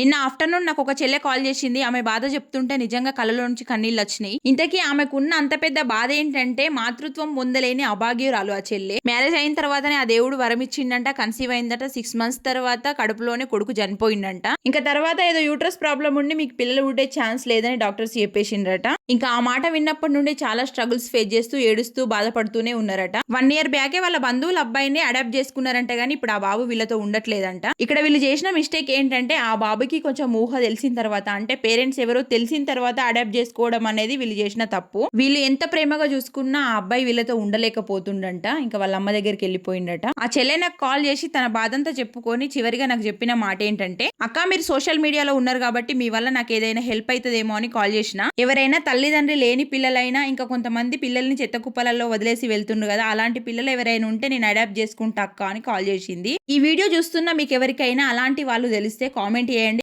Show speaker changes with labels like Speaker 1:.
Speaker 1: నిన్న ఆఫ్టర్నూన్ నాకు ఒక చెల్లె కాల్ చేసింది. ఆమె బాధ చెప్తుంటే నిజంగా కళ్ళలో నుంచి కన్నీళ్ళు వచ్చినాయి. ఇంతకీ ఆమెకున్న అంత పెద్ద బాధ ఏంటంటే మాతృత్వం పొందలేని అభాగ్యురాలు ఆ చెల్లె. మ్యారేజ్ అయిన తర్వాతనే ఆ దేవుడు వరం ఇచ్చిండంట. కన్సీవ్ అయిందట. సిక్స్ మంత్స్ తర్వాత కడుపులోనే కొడుకు చనిపోయిందంట ఇంకా తర్వాత ఏదో యూట్రస్ ప్రాబ్లం ఉండి మీకు పిల్లలు ఉండే ఛాన్స్ లేదని డాక్టర్స్ చెప్పేసిండ్రట. ఇంకా ఆ మాట విన్నప్పటి నుండి చాలా స్ట్రగుల్స్ ఫేస్ చేస్తూ ఏడుస్తూ బాధపడుతూనే ఉన్నారట. వన్ ఇయర్ బ్యాకే వాళ్ళ బంధువుల అబ్బాయిని అడాప్ట్ చేసుకున్నారంట కానీ ఇప్పుడు ఆ బాబు వీళ్ళతో ఉండట్లేదంట. ఇక్కడ వీళ్ళు చేసిన మిస్టేక్ ఏంటంటే ఆ బాబుకి కొంచెం ఊహ తెలిసిన తర్వాత అంటే పేరెంట్స్ ఎవరో తెలిసిన తర్వాత అడాప్ట్ చేసుకోవడం అనేది వీళ్ళు చేసిన తప్పు. వీళ్ళు ఎంత ప్రేమగా చూసుకున్నా ఆ అబ్బాయి వీళ్ళతో ఉండలేకపోతుండంట. ఇంకా వాళ్ళ అమ్మ దగ్గరికి వెళ్ళిపోయిండట ఆ చెల్లె నాకు కాల్ చేసి తన బాధంతా చెప్పుకొని చివరిగా నాకు చెప్పిన మాట ఏంటంటే అక్క మీరు సోషల్ మీడియాలో ఉన్నారు కాబట్టి మీ వల్ల నాకు ఏదైనా హెల్ప్ అవుతుందేమో అని కాల్ చేసిన. ఎవరైనా తల్లిదండ్రి లేని పిల్లలైనా ఇంకా కొంతమంది పిల్లల్ని చెత్త కుప్పలలో వదిలేసి వెళ్తుండ్రు కదా. అలాంటి పిల్లలు ఎవరైనా ఉంటే నేను అడాప్ట్ చేసుకుంటా అక్క అని కాల్ చేసింది. ఈ వీడియో చూస్తున్న మీకు ఎవరికైనా అలాంటి వాళ్ళు తెలిస్తే కామెంట్ చేయండి.